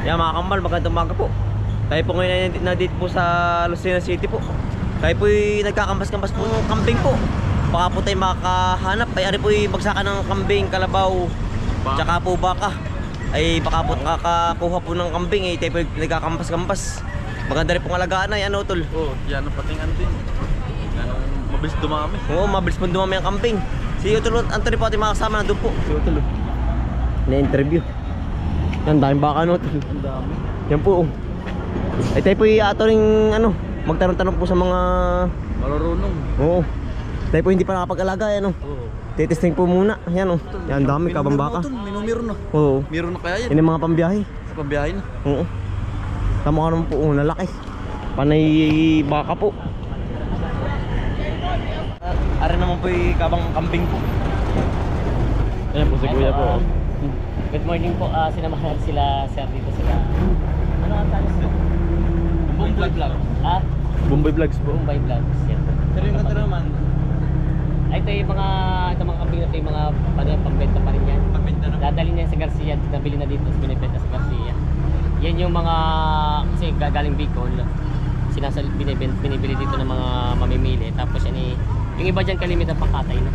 Yan mga kambal, magandang umaga po. Tayo po ngayon ay nandito po sa Lucena City po. Tayo po nagkakambas-kambas po ng kambing po. Baka po tayo makakahanap. Ay ari po bagsakan ng kambing, kalabaw, tsaka po baka. Ay baka po kakakuha po ng kambing ay tayo po nagkakambas-kambas. Maganda rin pong alagaan ay ano tol. Oh, yan ang patingan din. Yan ang mabilis dumami. Oo, mabilis po dumami ang kambing. Si Utol Anthony po ating mga kasama nandun po. Si Utol. Na-interview. Yan, daming baka no. Ang dami. Yan po. oh. Ay tayo po ato ring ano, magtanong-tanong po sa mga Marurunong. Oo. Tayo po hindi pa nakapag-alaga ano. Oo. Titesting po muna. Yan oh. Yan dami kabang baka. Minumiro na. Oo. Miro na kaya yan. Yan yung mga pambiyahe. Sa pambiyahe na. Oo. Tama ka naman po, oh, lalaki. Panay baka po. Are naman po yung kabang kambing po. Ayan po si Kuya po. Ah, Good morning po. Ah, sinamahan sila sir dito sila. Ano ang talas mo? Bombay vlog. Ah, Bombay vlogs po. Bombay Vlogs. Yan. Pero yung kanta naman, Ay, ito yung mga, ito mga kambing na ito yung mga, ano yung pambenta pa rin yan. pambenta na. Dadali niya sa Garcia, nabili na dito, binibenta sa Garcia. Yan yung mga, kasi gagaling Bicol, sinasal, binibili, binibili dito ng mga mamimili. Tapos yan eh, yung iba dyan kalimitan pangkatay na.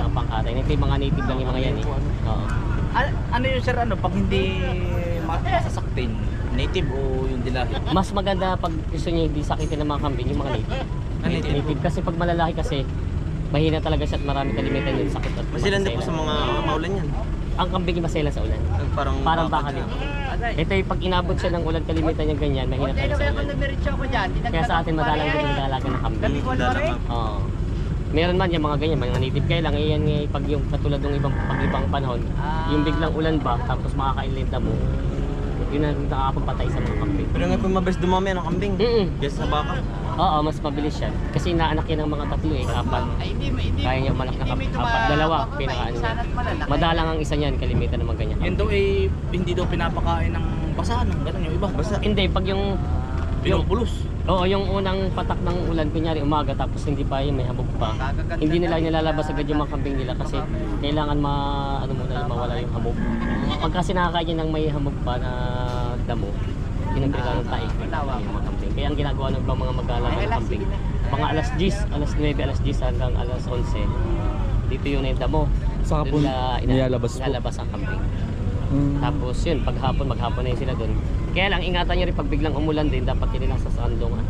Mga pangkatay na. Ito yung mga native lang yung mga yan eh. Oo. Ano, ano yun sir, ano, pag hindi ma- masasaktin, native o yung dilahi? Mas maganda pag gusto niya hindi sakitin ng mga kambing, yung mga native. Ah, native. native. Kasi pag malalaki kasi, mahina talaga siya at marami kalimitan yung sakit at Masilan din po sa mga maulan yan. Ang kambing yung masela sa ulan. Parang, Parang baka din. Ito yung pag inabot siya ng ulan kalimitan yung ganyan, mahina talaga sa ulan. namiritso ako dyan, Kaya sa atin madalang din ang dalaga ng kambing. Oo. Meron man yung mga ganyan, mga native kaya lang, iyan nga pag yung katulad ng ibang pag ibang panahon, yung biglang ulan ba, tapos makakainlinda mo, yun ang nakakapagpatay sa mga kambing. Pero nga po mabilis dumami ang kambing. Mm Kesa sa baka. Oo, mas mabilis yan. Kasi inaanak yan ng mga tatlo eh, apat. Ay, hindi, hindi. Kaya niya manak na apat, dalawa, tumababa, pinaka isa yan. na't malalaki. Madalang ang isa niyan, kalimitan ng mga ganyan. Yun daw eh, hindi daw pinapakain ng basa, no? Ganun yung iba. Basta. Hindi, pag yung yung Pinupulos. Oo, yung unang patak ng ulan, kunyari umaga, tapos hindi pa yung may habog pa. Hindi nila nilalabas agad yung mga kambing nila kasi kailangan ma, ano muna, mawala yung hamog. Pagka sinakain niya ng may hamog pa na damo, kinagrigan ng taig yung mga kambing. Kaya ang ginagawa ng mga mag-aalaga ng kambing, mga alas 10, alas 9, alas 10 hanggang alas 11, dito yung na yung damo. Sa hapon, nilalabas po. nilalabas ang kambing. Tapos yun, pag hapon, maghapon na yun sila doon. Kaya lang, ingatan nyo rin pag biglang umulan din, dapat yun lang sa sandungan.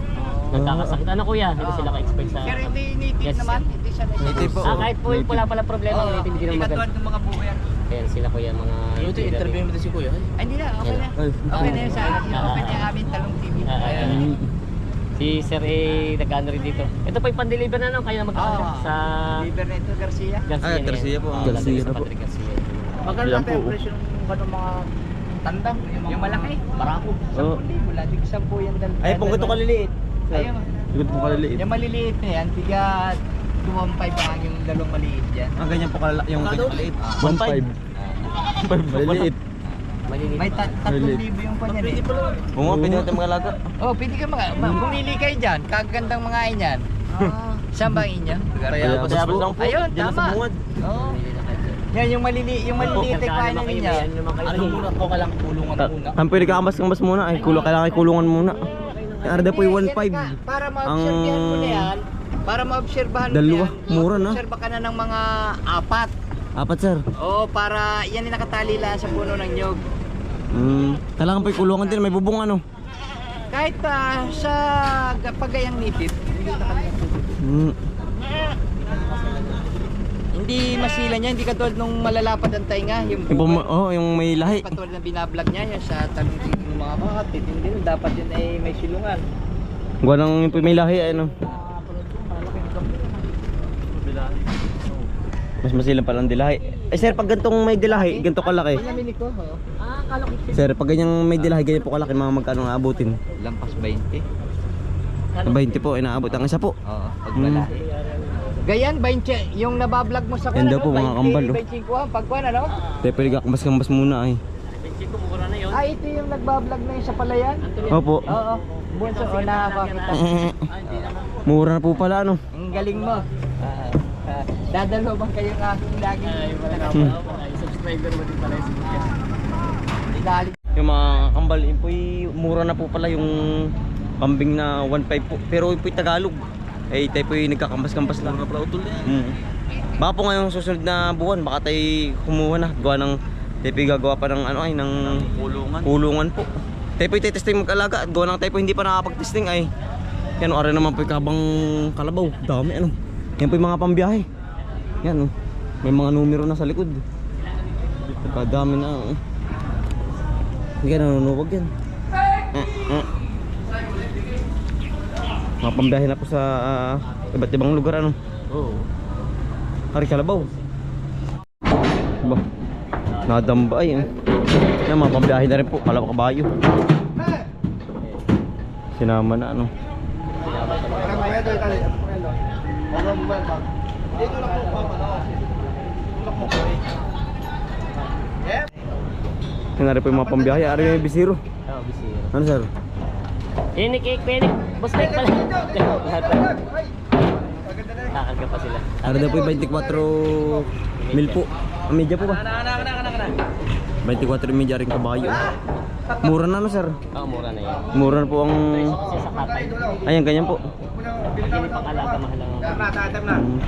Nagkakasakit. Ano kuya? Hindi sila ka-expert sa... Pero hindi native Yes. naman, hindi siya native. Native po. Ah, kahit po yung wala pala problema, Oo, ulitin hindi Hindi naman maganda. ng mga yan. Ayan sila kuya, mga... Yung ito, interview mo si Kuya. Ay, hindi na, okay na. Ay. Okay na yun sa akin. Ah. Okay na yung aming talong TV. Ah, ah, ah. Si Sir eh, nag-ano rin dito. Ito pa yung pan-deliver na no, kayo na Oo. sa Liber na ito, Garcia. Garcia. Ah. Garcia po. Garcia na po. Magkano ang presyo ng ganung mga tandang? Yung, malaki? Barako. Oo. 10,000 wala. Tig 10 yan. dal- Ay, kung ito kaliliit. Ayun. Ikot mo kaliliit. Yung maliliit na yan, tiga 215 lang yung dalawang maliit yan. Ang ganyan po kalala, yung ganyan kaliit. 1.5. Maliliit. Maliliit. May ta- 3,000 yung kanya. Lang. Oo nga, pwede natin mga alaga. Oh, pwede ka mga, ma- pumili kayo dyan. Kagandang mga inyan. Saan ba ang inyo? Kaya Kaya po. Ayun, Diyan lang na. Yan, yung malili yung maliliit kayo, ninyo. may ano muna ko ka lang kulungan muna. Ang pwede kakambas-kambas muna. Ay, kulo, kailangan ay kulungan muna. Arda po yung 1.5. Para maobserbahan mo na yan. Para maobserbahan mo Dalawa, na mura na. Obserba ka na ng mga apat. Apat, sir. Oo, para yan yung nakatali lang sa puno ng nyog. Hmm. Kailangan pa kulungan din. May bubong ano. Kahit ah, sa pagayang nipip, hindi na kami Hindi masila niya, hindi katulad nung malalapad ang tainga, yung Yung, pum- oh, yung may lahi. katulad ng binablog niya, yung sa talong ng mga kakapit, hindi nun, dapat yun ay may silungan. Gawa ng yung may lahi, ano. Mas masilang palang dilahi. Eh, sir, pag gantong may dilahi, ganito kalaki. Pinamili ko, oh. Ah, kalok. Sir, pag ganyang may dilahi, ganyan po kalaki, mga magkano nga abutin. Lampas 20. Sa 20 po, inaabot ang isa po. Oo, pag Hmm. malaki. Gayan, 20, yung nabablog mo sa Yan kuwan, daw po, mga kambal, oh. 25 ah, pag kuwan, ano? Kaya pwede kakambas-kambas muna ay. Mura na yun. Ah, ito yung nagbablog na yung sa palayan? Opo. Oo, bunso, o nakakakita. Mura na po pala, ano. Ang galing mo. Ah, ah, dadalo ba kayo ng aking lagi? Ay, wala ka Hmm. Ay, subscriber mo din pala yung Dali. Yung mga kambal, yun po'y mura na po pala yung kambing na 1.5 po. Pero yun po'y Tagalog. Eh, tayo po'y nagkakambas-kambas lang. Mga prautol na yan. Mm. Baka po ngayong susunod na buwan, baka tayo kumuha na. Gawa ng, tayo po'y gagawa pa ng ano ay, ng Kulungan. kulungan po. Tayo po'y testing mag-alaga at gawa ng tayo po'y hindi pa nakapag-testing ay. Yan, o, naman po'y kabang kalabaw. Dami ano. Yan po'y mga pambiyahe. Yan oh. May mga numero na sa likod. Kadami na. Oh. Hindi ka nanunuwag yan. Ah, ah. Mga pambiyahe na po sa ah, iba't ibang lugar ano. Oo. Hari kalabaw. Ba. Nadamba ay. eh. Yan mga pambiyahe na rin po. Kalabaw kabayo. Sinama na ano. Yan na rin po yung mga pambiyahe. Ari yung bisiro. Oo, bisiro. Ano sir? Pinik, cake, pinik. Boss Mike pala. Na. Kakarga pa sila. Ari na po yung 24 mil po. Ang media po ba? 24 media rin kabayo. Mura na no sir? Oo, mura na yan. Mura na po ang... Ayan, ganyan po. Hindi ang Mm.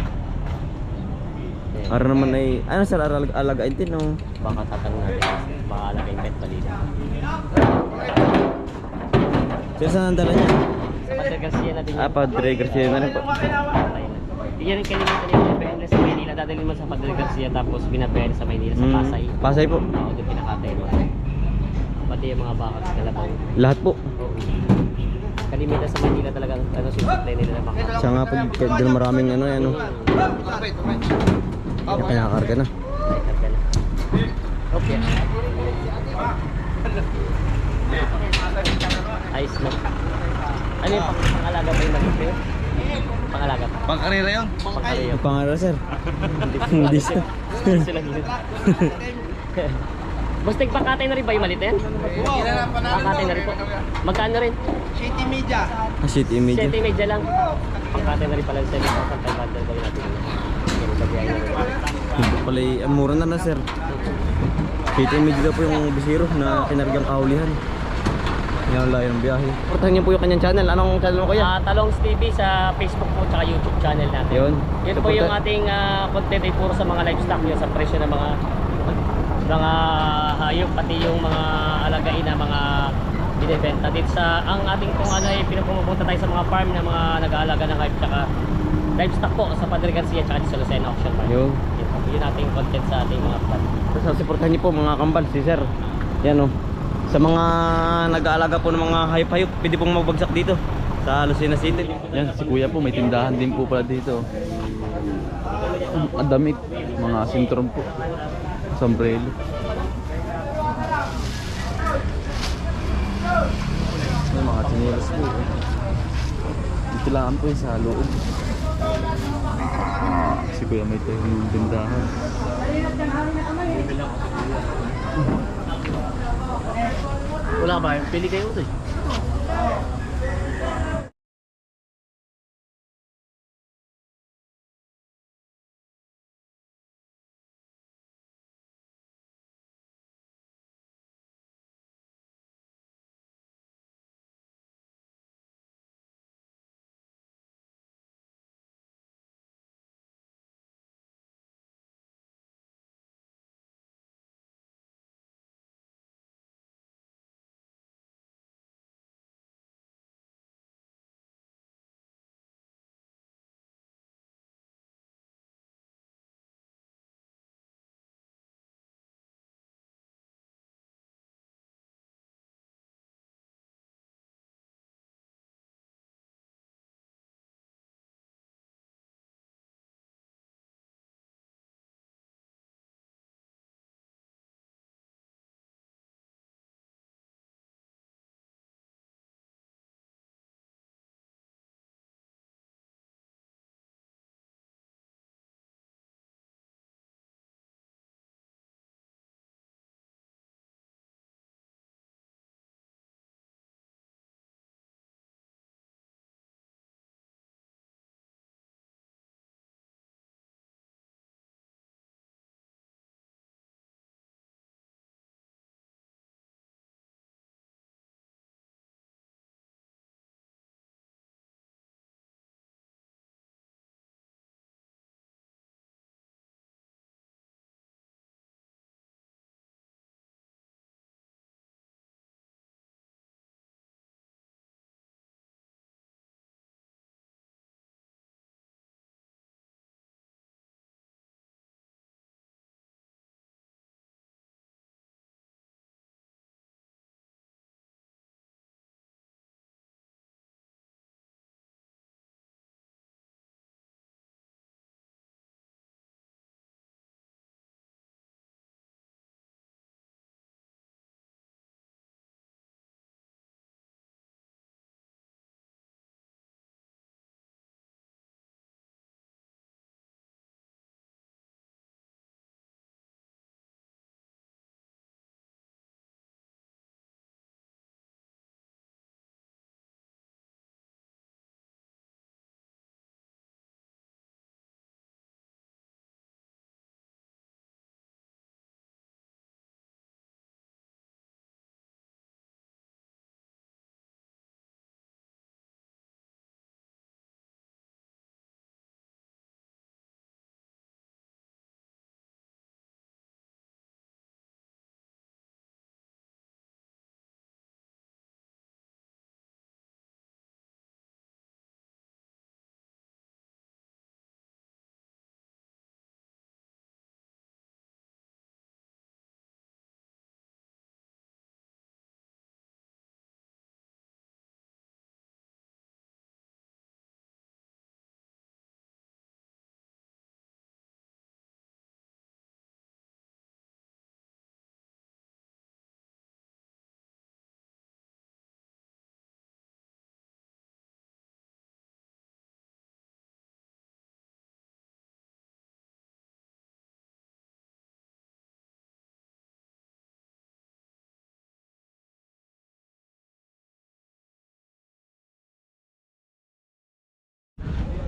Ara naman ay... Ano sir? Alag alagain din no? baka tatanong natin. Baka alaga yung pet balita. Sir, saan ang dala niya? Sa Padre Garcia natin Ah, Padre Garcia na rin po. Na. Hindi rin kalimutan yung pinapayaan sa Maynila. Dadalhin mo sa Padre Garcia tapos pinapayaan sa Maynila sa Mm, Pasay. Pasay po. Oo, doon pinakatay mo. Pati yung mga bakal sa Kalabaw. Lahat po. Oo. Kalimitan sa Maynila talagang ano sinusupply nila ng bakal. Siya nga po, doon maraming ano yan. No? Kaya kinakarga na. Na. Okay. Ayos na. Ano yung pang pangalaga ba yung nag-prepare? Pangalaga pa. Pang-karera yun. Ang pangalan sir? Hindi sir. Hindi sila yun. Basta pakatay na rin ba yung malit na yan? Pakatay na rin po. Magkano rin? Ah, shit, image. Sente medya lang. Pangkatay na rin pala sa 7,500 gawin natin. Yung. Hindi pala y- ang mura na na sir. Shit, image daw po yung bisiro na kinargang kahulihan. Yan ang layo ng biyahe. Portahan niyo po yung kanyang channel. Anong channel mo kuya? Ah, Talongs TV sa Facebook po at YouTube channel natin. Yun. Yun po yung ating ah, content ay puro sa mga livestock yun, sa presyo ng mga mga hayop pati yung mga alagain na mga binibenta dito sa ang ating kung ano ay pinapumupunta tayo sa mga farm na mga nag-aalaga ng hayop tsaka livestock po sa Padre Garcia tsaka sa Lucena Auction Farm. Yun. Yun, yun ating content sa ating mga vlog. Tapos supportahan niyo po mga kambal si sir. Yan oh. Sa mga nag-aalaga po ng mga hayop-hayop, pwede pong magbagsak dito sa Lucena City. Yan, si kuya po, may tindahan din po pala dito. Ang damit, mga sintron po. Sombrero. May mga chinelas po. eh. Dito lang po yung sa loob. Si kuya may tindahan. Wala ba? Pili kayo ito eh.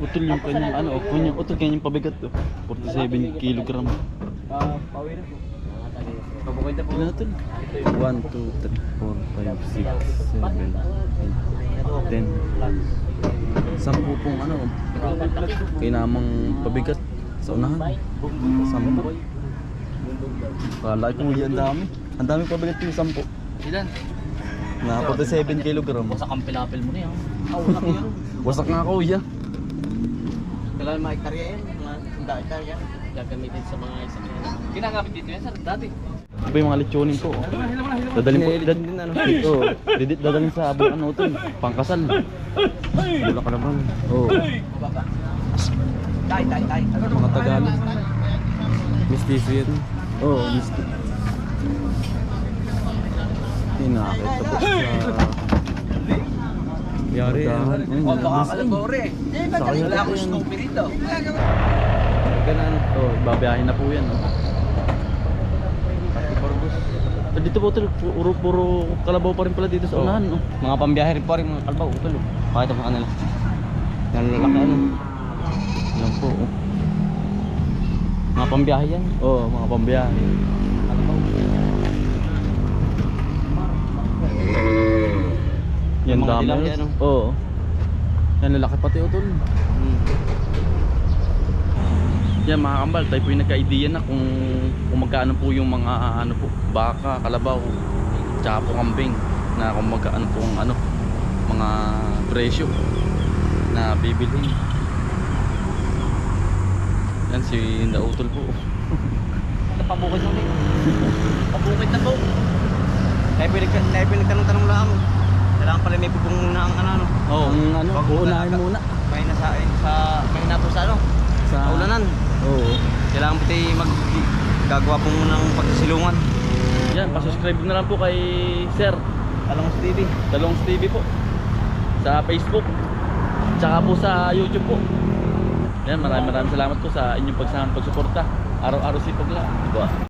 Utol yung kanyang ano, oh, kanyang utol kanyang pabigat oh. 47 kilogram. Ah, pauwi na po. Ilan na tol? 1, 2, 3, 4, 5, 6, 7, 8, 10. Sampu pong ano, kinamang pabigat sa unahan. Sampu. Kala ko yan dami. Ang dami pabigat yung sampu. Ilan? Na 47 kilogram. Sa kampilapil mo na yan. Wasak nga kuya. Kailangan mga hektarya yan. Mga hindi hektarya. Gagamitin sa mga isang Ginagamit dito yan sir, dati. Iba yung mga lechonin po. oh. Dadalhin. Dad, din ano. oh, didit dadalhin sa abong ano to. Pangkasal. Wala ka naman. Oh, Tay, tay, tay. mga Tagalog. Mistiso yan. Oh, misti. Pinakita po sa... Yari Oh, baka kalabore. Sa kanya Wala akong yan. Snoopy dito. Ganun. Oh, babiyahin na po yan. Oh. Ah, Dito po tol, puro, puro kalabaw pa rin pala dito sa Oo. unahan. Oh. Mga pambiyahe rin po rin mga kalbaw. Utol. Pakita mo sa kanila. Yan lalaki ano. Yan po. Oh. Mga pambiyahe yan. Oo, mga pambiyahe. Yan Mga dami. yan, oh. Oo. Yan lalaki pati utol. Hmm. Yan mga kambal, tayo po yung nagka-idea na kung, kung magkano po yung mga ano po, baka, kalabaw, tsaka po kambing na kung magkano po ang ano, mga presyo na bibilhin. Yan si Nautol po. Napabukid na ulit. Pabukid na po. Kaya pinag- kaya pinagtanong-tanong lang. Kailangan pala may bubong muna ang ano. ano. Oo, ang ano, uunahin muna. May nasa, sa, may nato sa ano. Sa ulanan. Oo. Kailangan tayo mag gagawa po muna ng pagsisilungan. Yan, pasubscribe na lang po kay Sir sa TV. Dalong TV po sa Facebook tsaka po sa YouTube po yan maraming maraming salamat po sa inyong pagsama pagsuporta araw-araw sipag lang